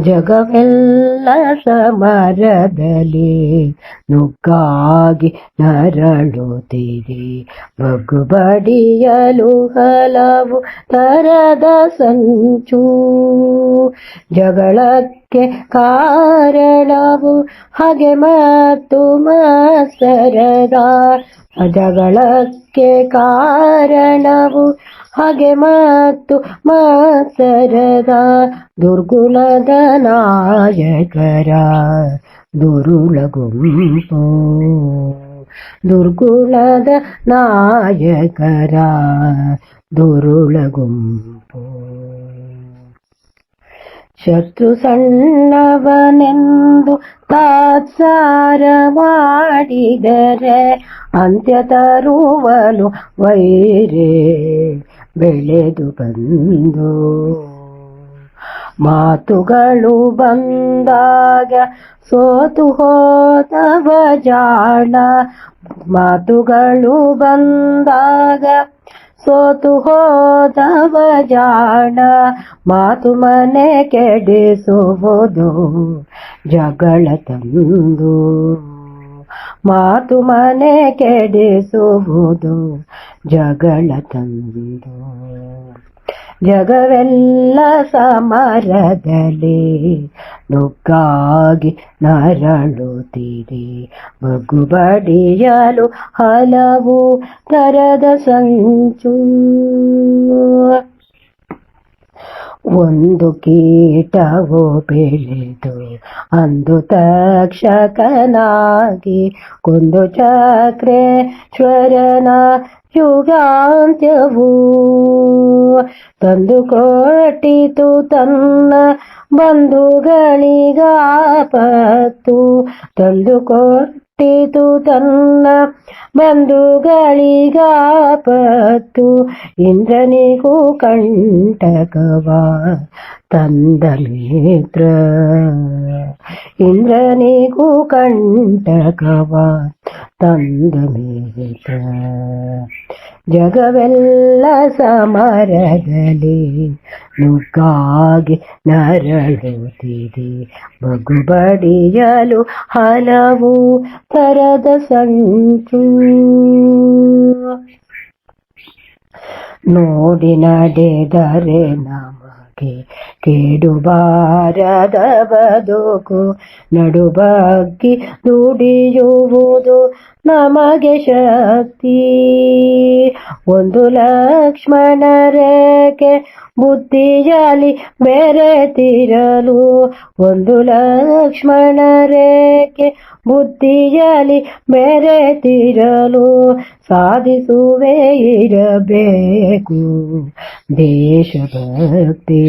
ಜಗವೆಲ್ಲ ಸಮರದಲ್ಲಿ ನುಗ್ಗಾಗಿ ನರಳುತ್ತೀರಿ. ಮಗುಬಡಿಯಲು ಹಲವು ತರದ ಸಂಚು ಜಗಳಕ್ಕೆ ಕಾರಣವು ಹಾಗೆ ಮತ್ತು ಮಾಸರದ ಜಗಳಕ್ಕೆ ಕಾರಣವು ಹಾಗೆ ಮತ್ತು ಮತ್ಸರದ ದುರ್ಗುಣದ ನಾಯಕರ ದುರುಳ ಗುಂಪು ದುರ್ಗುಣದ ನಾಯಕರ ದುರುಳ ಗುಂಪು ಶತ್ರು ಸಣ್ಣವನೆಂದು ತಾತ್ಸಾರ ಮಾಡಿದರೆ ಅಂತ್ಯ ವೈರೆ ವೈರೇ ಬೆಳೆದು ಬಂದು. ಮಾತುಗಳು ಬಂದಾಗ ಸೋತು ಹೋದವ ಜಾಣ. ಮಾತುಗಳು ಬಂದಾಗ ಸೋತು ಹೋದವ ಜಾಣ. ಮಾತು ಮನೆ ಕೆಡಿಸುವುದು ಜಗಳ ತಂದು. ಮಾತು ಮನೆ ಕೆಡಿಸುವುದು ಜಗಳ ತಂದು ಜಗವೆಲ್ಲ ಸಮರದಲ್ಲಿ ನುಗ್ಗಾಗಿ ನರಳುತ್ತೀರಿ. ಮಗು ಬಡಿಯಲು ಹಲವು ತರದ ಸಂಚು. ಒಂದು ಕೀಟವು ಬೆಳೆದು ಅಂದು ತಕ್ಷಕನಾಗಿ ಕುಂದು ಚಕ್ರೇಶ್ವರನ ಯುಗಾಂತ್ಯವು ತಂದು ಕೊಟ್ಟಿತು ತನ್ನ ಬಂಧುಗಳಿಗಾಪತ್ತು ತಂದು ಕೊಟ್ಟಿತು ತನ್ನ ಬಂಧುಗಳಿಗಾಪತ್ತು. ಇಂದ್ರನಿಗೂ ಕಂಟಕವ ತಂದ ಮಿತ್ರ ಇಂದ್ರನಿಗೂ ಕಂಟಕವ ತಂದ ಮಿತ್ರ ಜಗವೆಲ್ಲ ಸಮರದಲ್ಲಿ ನುಗ್ಗಾಗಿ ನರಳುತ್ತಿದೆ. ಮಗು ಬಡಿಯಲು ಹಲವು ತರದ ಸಂಚು. ನೋಡಿ ನಡೆದರೆ ನಮಗೆ ಕೇಡು ಬಾರದ ಬದುಕು ನಡುಬಗ್ಗಿ ದುಡಿಯುವುದು ನಮಗೆ ಶಕ್ತಿ. ಒಂದು ಲಕ್ಷ್ಮಣ ರೇಖೆ ಬುದ್ಧಿಯಲ್ಲಿ ಬೆರೆತಿರಲು ಒಂದು ಲಕ್ಷ್ಮಣ ರೇಖೆ ಬುದ್ಧಿಯಲ್ಲಿ ಬೆರೆತಿರಲು ಸಾಧಿಸುವೆ ಇರಬೇಕು ದೇಶಭಕ್ತಿ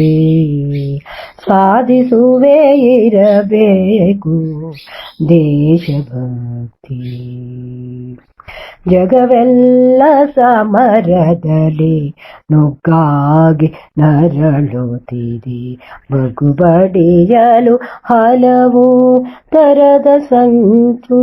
ಸಾಧಿಸುವೆ ಇರಬೇಕು ದೇಶಭಕ್ತಿ ಜಗವೆಲ್ಲ ಸಮರದಲ್ಲಿ ನುಗ್ಗಾಗಿ ನರಳುತ್ತಿದೆ ಬಗುಬಡಿಯಲು ಹಲವು ತರದ ಸಂಚು.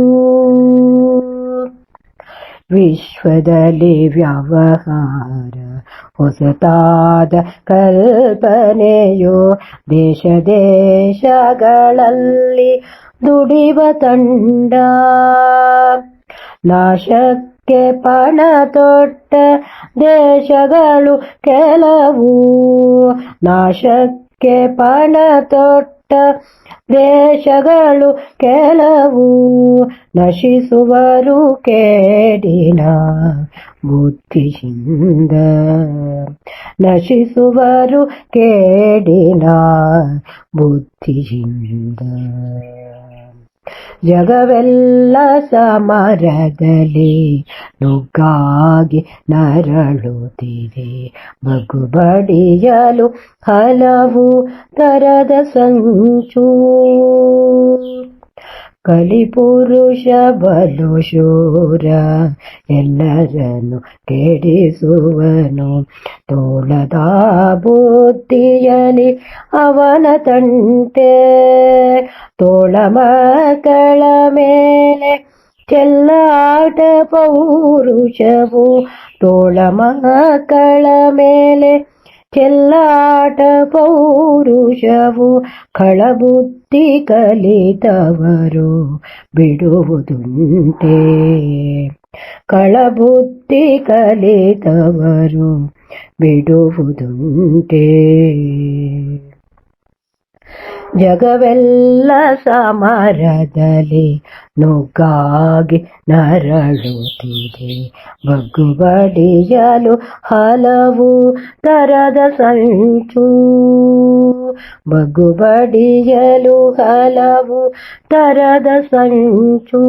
ವಿಶ್ವದಲ್ಲಿ ವ್ಯವಹಾರ ಹೊಸತಾದ ಕಲ್ಪನೆಯು ದೇಶ ದೇಶಗಳಲ್ಲಿ ದುಡಿವ ತಂಡ. ನಾಶಕ್ಕೆ ಪಣ ತೊಟ್ಟ ದೇಶಗಳು ಕೆಲವು. ನಾಶಕ್ಕೆ ಪಣ ತೊಟ್ಟ ದೇಶಗಳು ಕೆಲವು. ನಶಿಸುವರು ಕೇಡಿನ ಬುದ್ಧಿಯಿಂದ. ನಶಿಸುವರು ಕೇಡಿನ ಬುದ್ಧಿಯಿಂದ. ಜಗವೆಲ್ಲ ಸಮರದಲ್ಲಿ ನುಗ್ಗಾಗಿ ನರಳುತ್ತಿದೆ. ಬಗುಬಡಿಯಲು ಹಲವು ತರದ ಸಂಚು. ಕಲಿಪುರುಷ ಬಲು ಶೂರ, ಎಲ್ಲರನ್ನು ಕೆಡಿಸುವನು. ತೋಳದ ಬುದ್ಧಿಯಲಿ ಅವನ ತಂಟೆ, ತೋಳ ಮಕ್ಕಳ ಮೇಲೆ ಚೆಲ್ಲಾಟ ಪೌರುಷವು. ತೋಳ ಮಕ್ಕಳ ಮೇಲೆ ಚೆಲ್ಲಾಟ ಪೌರುಷವು ಖಳಬುದ್ಧಿ ಕಲಿತವರು ಬಿಡುವುದುಂಟೆ. ಕಳಬುದ್ಧಿ ಕಲಿತವರು ಬಿಡುವುದುಂಟೆ. ಜಗವೆಲ್ಲ ಸಮರದಲ್ಲಿ ನುಗ್ಗಾಗಿ ನರಳುತ್ತಿದೆ. ಬಗ್ಗು ಬಡಿಯಲು ಹಲವು ತರದ ಸಂಚು. ಬಗ್ಗು ಬಡಿಯಲು ಹಲವು ತರದ ಸಂಚು.